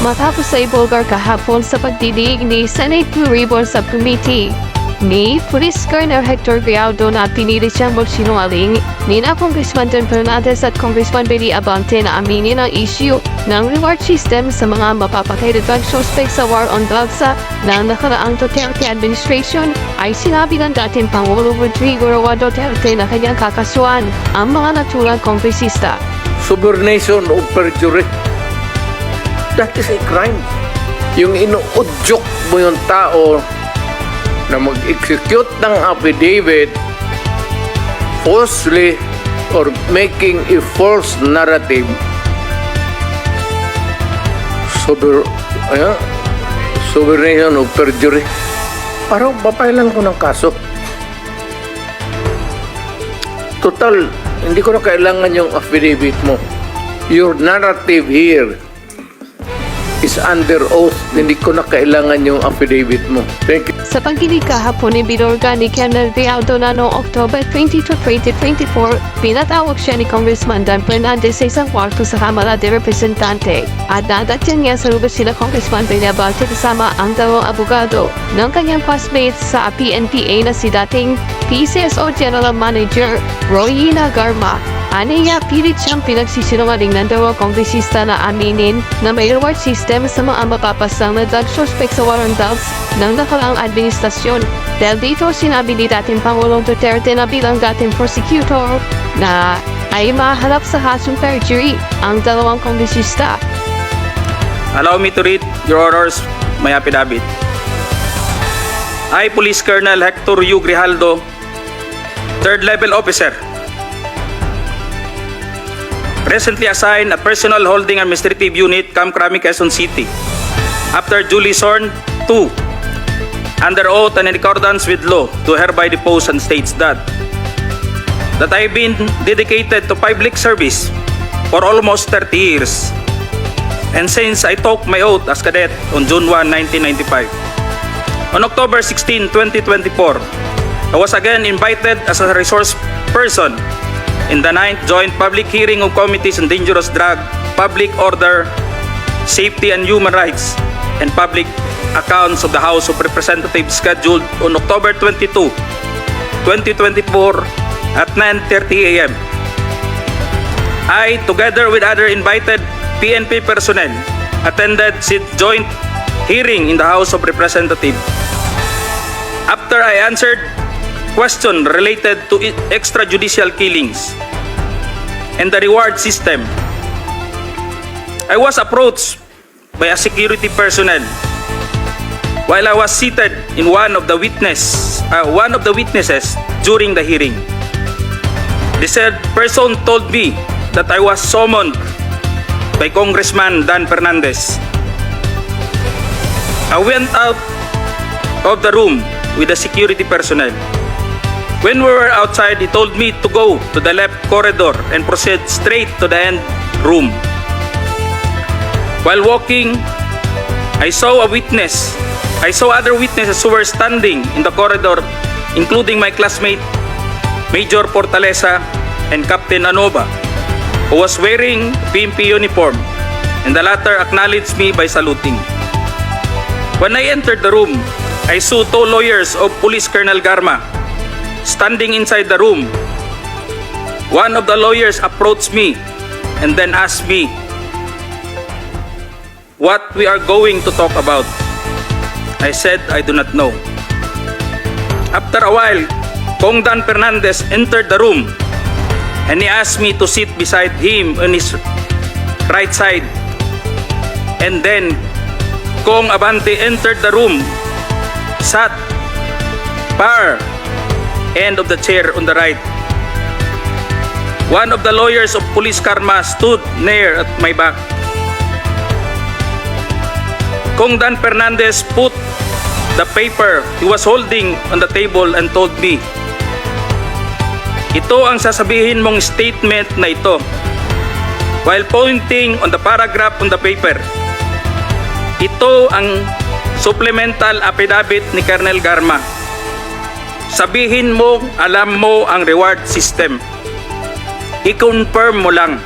Matapos ay bulgar kahapon sa pagdidig ni Senate Blue Ribbon Subcommittee ni Police Colonel Hector Grialdo na pinilit siyang magsinungaling ni na Congressman Dan Fernandez at Congressman Billy Abante na aminin ang issue ng reward system sa mga mapapakailagang suspect sa war on drugs sa ng nakaraang Duterte administration ay sinabi ng dating Pangulo Rodrigo Roa Duterte na kanyang kakasuhan ang mga naturang kongresista. Subordination of perjury. That is a crime. Yung inuudyok mo yung tao na mag-execute ng affidavit falsely or making a false narrative Sober, ayan, subordination of perjury. Parang papailan ko ng kaso. Total, hindi ko na kailangan yung affidavit mo. Your narrative here is under oath. Hindi ko na kailangan yung affidavit mo. Thank you. Sa pagdinig kahapon ni Bilorga ni Colonel Rialdo na noong October 22, 2024, pinatawag siya ni Congressman Dan Fernandez sa isang kwarto sa Kamara de Representante at nadatyan niya sa lugar sila Congressman Benabalte kasama ang dalawang abogado ng kanyang classmates sa PNPA na si dating PCSO General Manager Royina Garma. Aniya, pilit siyang pinagsisinungaling ng dalawang kongresista na aminin na may reward system sa mga mapapasang na drug suspect sa war on drugs ng nakaraang administrasyon. Dahil dito, sinabi ni dating Pangulong Duterte na bilang dating prosecutor na ay maharap sa kasong perjury ang dalawang kongresista. Allow me to read, Your Honors, my affidavit. I, Police Colonel Hector U. Grijaldo, third level officer, presently assigned a personal holding administrative unit, Camp Crami, Quezon City. After duly sworn, two, under oath and in accordance with law, to hereby depose and states that that I have been dedicated to public service for almost 30 years and since I took my oath as cadet on June 1, 1995. On October 16, 2024, I was again invited as a resource person in the 9th Joint Public Hearing of Committees on Dangerous Drug, Public Order, Safety and Human Rights, and Public Accounts of the House of Representatives scheduled on October 22, 2024 at 9.30 a.m. I, together with other invited PNP personnel, attended sit joint hearing in the House of Representatives. After I answered question related to extrajudicial killings and the reward system, I was approached by a security personnel while I was seated in one of the witness uh, one of the witnesses during the hearing. The said person told me that I was summoned by Congressman Dan Fernandez. I went out of the room with the security personnel. When we were outside, he told me to go to the left corridor and proceed straight to the end room. While walking, I saw a witness. I saw other witnesses who were standing in the corridor, including my classmate Major Portalesa and Captain Anova, who was wearing PMP uniform, and the latter acknowledged me by saluting. When I entered the room, I saw two lawyers of Police Colonel Garma standing inside the room. One of the lawyers approached me and then asked me what we are going to talk about. I said I do not know. After a while, Kong Dan Fernandez entered the room and he asked me to sit beside him on his right side. And then Kong Abante entered the room, sat far end of the chair on the right. One of the lawyers of Police Karma stood near at my back. Kong Dan Fernandez put the paper he was holding on the table and told me, Ito ang sasabihin mong statement na ito. While pointing on the paragraph on the paper, ito ang supplemental affidavit ni Colonel Garma. Sabihin mo, alam mo ang reward system. I-confirm mo lang.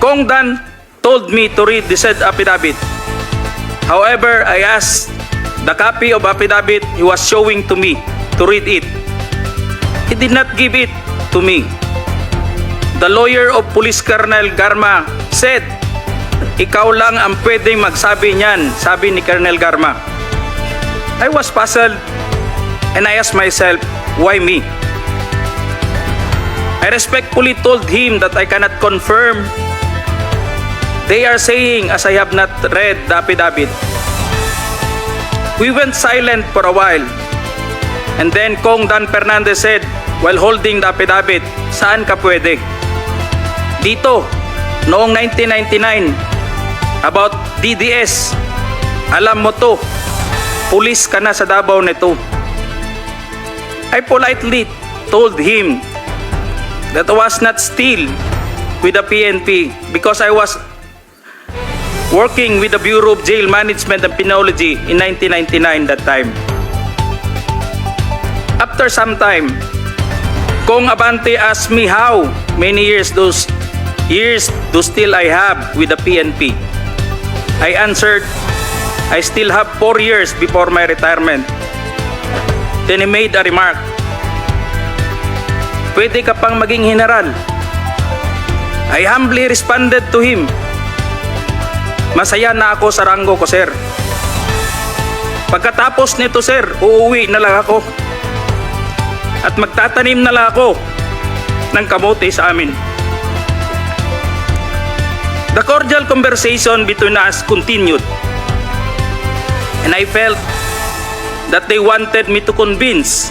Kong Dan told me to read the said affidavit. However, I asked the copy of affidavit he was showing to me to read it. He did not give it to me. The lawyer of Police Colonel Garma said, ikaw lang ang pwedeng magsabi niyan, sabi ni Colonel Garma. I was puzzled and I asked myself, why me? I respectfully told him that I cannot confirm. They are saying as I have not read the affidavit. We went silent for a while. And then Kong Dan Fernandez said, while holding the affidavit, saan ka pwede? Dito, noong 1999, about DDS, alam mo to, pulis ka na sa Davao nito. I politely told him that I was not still with the PNP because I was working with the Bureau of Jail Management and Penology in 1999 that time. After some time, Kong Abante asked me how many years those years do still I have with the PNP. I answered, I still have four years before my retirement. Then he made a remark, Pwede ka pang maging general. I humbly responded to him, Masaya na ako sa ranggo ko, sir. Pagkatapos nito, sir, uuwi na lang ako. At magtatanim na lang ako ng kamote sa amin. The cordial conversation between us continued. And I felt that they wanted me to convince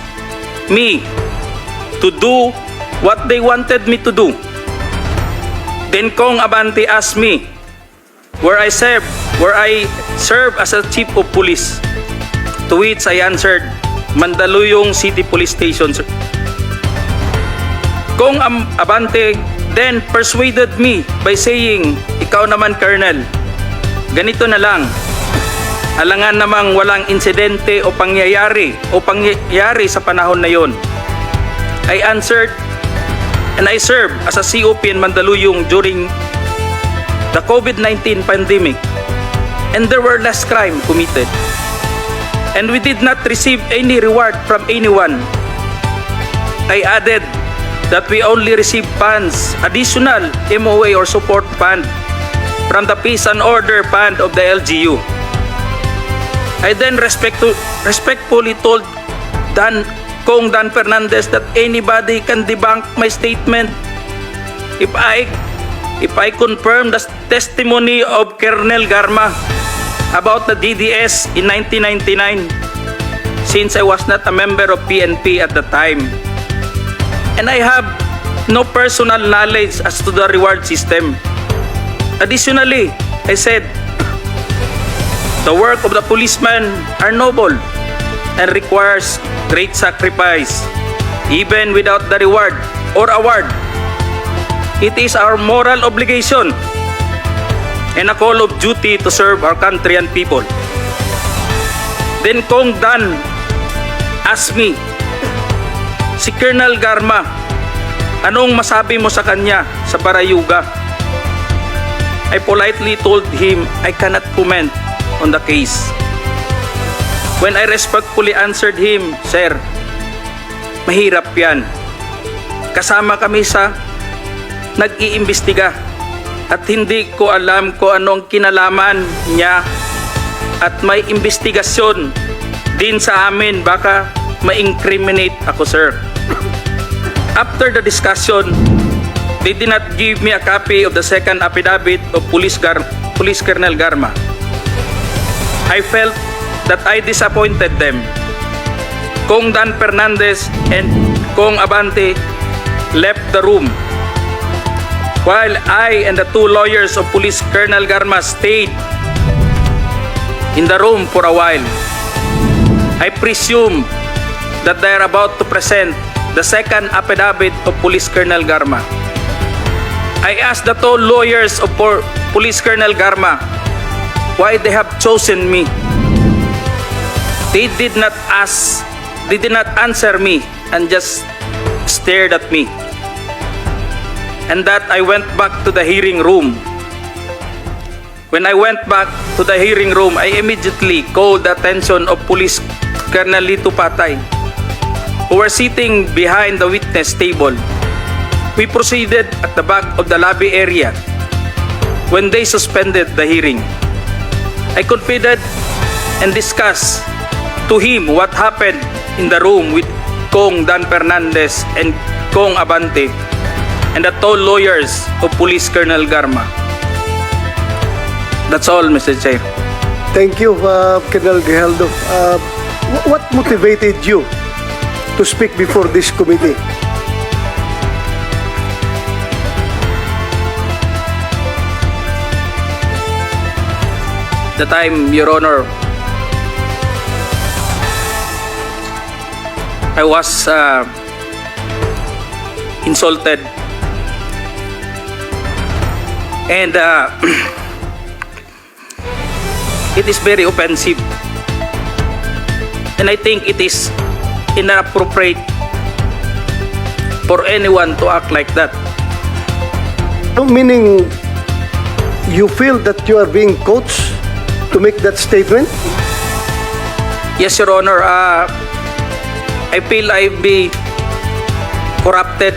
me to do what they wanted me to do. Then Kong Abante asked me where I serve, where I serve as a chief of police. To which I answered, Mandaluyong City Police Station. sir." Kong Abante then persuaded me by saying, Ikaw naman, Colonel, ganito na lang. Alangan namang walang insidente o pangyayari o pangyayari sa panahon na yon. I answered, and I served as a COP in Mandaluyong during the COVID-19 pandemic, and there were less crime committed. And we did not receive any reward from anyone. I added that we only received funds, additional MOA or support fund from the Peace and Order Fund of the LGU. I then respect respectfully told Dan Kong Dan Fernandez that anybody can debunk my statement if I if I confirm the testimony of Colonel Garma about the DDS in 1999 since I was not a member of PNP at the time and I have no personal knowledge as to the reward system. Additionally, I said the work of the policeman are noble and requires great sacrifice even without the reward or award. It is our moral obligation and a call of duty to serve our country and people. Then Kong Dan asked me, si Colonel Garma, anong masabi mo sa kanya sa Barayuga? I politely told him I cannot comment on the case. When I respectfully answered him, Sir, mahirap yan. Kasama kami sa nag-iimbestiga at hindi ko alam kung anong kinalaman niya at may investigasyon din sa amin baka ma-incriminate ako sir. After the discussion, they did not give me a copy of the second affidavit of Police, Gar Police Colonel Garma. I felt that I disappointed them. Kong Dan Fernandez and Kong Abante left the room while I and the two lawyers of Police Colonel Garma stayed in the room for a while. I presume that they are about to present the second affidavit of Police Colonel Garma. I asked the two lawyers of Police Colonel Garma why they have chosen me. They did not ask, they did not answer me and just stared at me. And that I went back to the hearing room. When I went back to the hearing room, I immediately called the attention of Police Colonel Lito Patay, who were sitting behind the witness table. We proceeded at the back of the lobby area when they suspended the hearing. I confided and discussed to him what happened in the room with Kong Dan Fernandez and Kong Abante and the tall lawyers of Police Colonel Garma. That's all, Mr. Chair. Thank you, uh, Colonel Grijaldo. Uh, wh- what motivated you to speak before this committee? The time, Your Honor, I was uh, insulted. And uh, it is very offensive. And I think it is inappropriate for anyone to act like that. Meaning, you feel that you are being coached to make that statement? Yes, Your Honor. Uh, I feel I be corrupted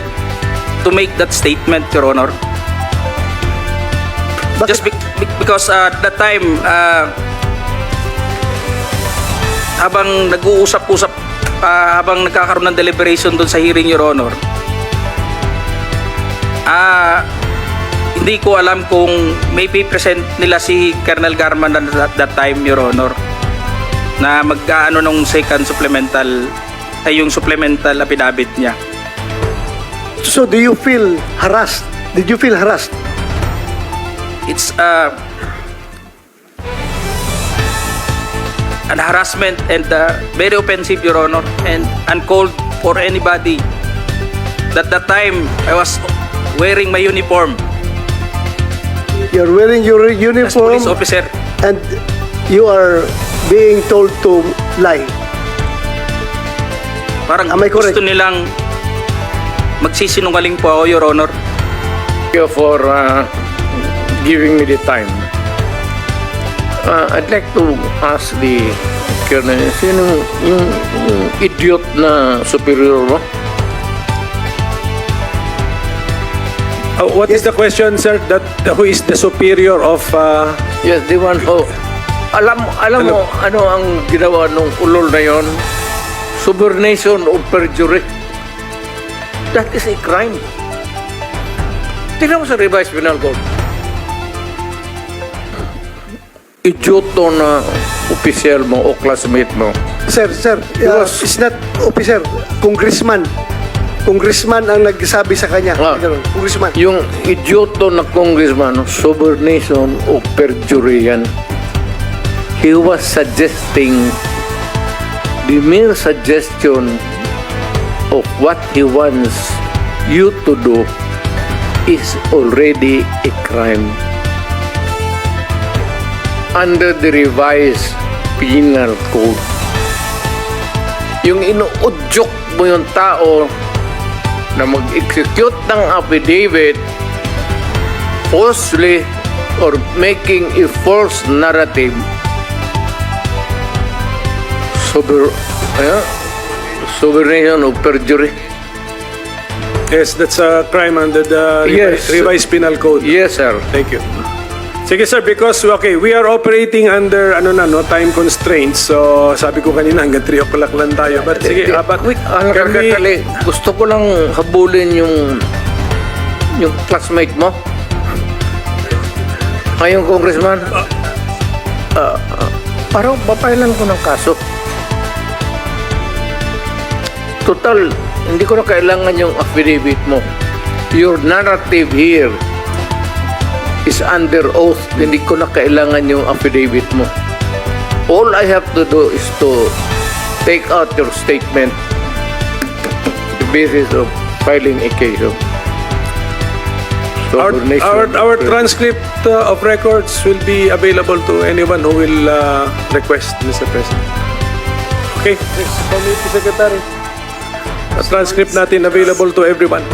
to make that statement, Your Honor. Bakit- Just be- be- because uh, that time, uh, habang nag-uusap-usap, uh, habang nagkakaroon ng deliberation doon sa hearing, Your Honor, ah, hindi ko alam kung may present nila si Colonel Garman at that time, Your Honor na mag-ano nung second supplemental ay yung supplemental affidavit niya. So do you feel harassed? Did you feel harassed? It's uh, an harassment and uh, very offensive, Your Honor, and uncalled for anybody. At that time, I was wearing my uniform You're wearing your as uniform police officer. and you are being told to lie. Parang Am I correct? gusto nilang magsisinungaling po ako, Your Honor. Thank you for uh, giving me the time. Uh, I'd like to ask the Colonel, sino yung, yung idiot na superior mo? Uh, what is the question, sir? That who is the superior of? Uh, Yes, the one who... Alam, alam mo, ano ang ginawa nung ulol na yon? Subornation of perjury. That is a crime. Tingnan mo sa revised penal code. Idioto na opisyal mo o classmate mo. Sir, sir, uh, Yes. it's not officer, congressman. Congressman ang nagsabi sa kanya. Ah. Congressman. Yung idioto na congressman, subornation o perjury yan. He was suggesting the mere suggestion of what he wants you to do is already a crime. Under the revised penal code. Yung inuudyok mo yung tao na mag-execute ng affidavit falsely or making a false narrative sober uh, sovereign of perjury yes, that's a crime under the Yes. revised penal code. yes sir Thank you. Sige sir, because okay, we are operating under ano na no time constraints. So sabi ko kanina hanggang 3 o'clock lang tayo. But sige, uh, but Wait, ang can we- nakakakali gusto ko lang habulin yung yung classmate mo. Ay yung congressman. Ah, ah, parang papailan ko ng kaso. Total hindi ko na kailangan yung affidavit mo. Your narrative here is under oath hindi ko na kailangan yung affidavit mo all I have to do is to take out your statement the basis of filing a case of our, our, our transcript uh, of records will be available to anyone who will uh, request, Mr. President. Okay, next committee secretary. The transcript natin available to everyone.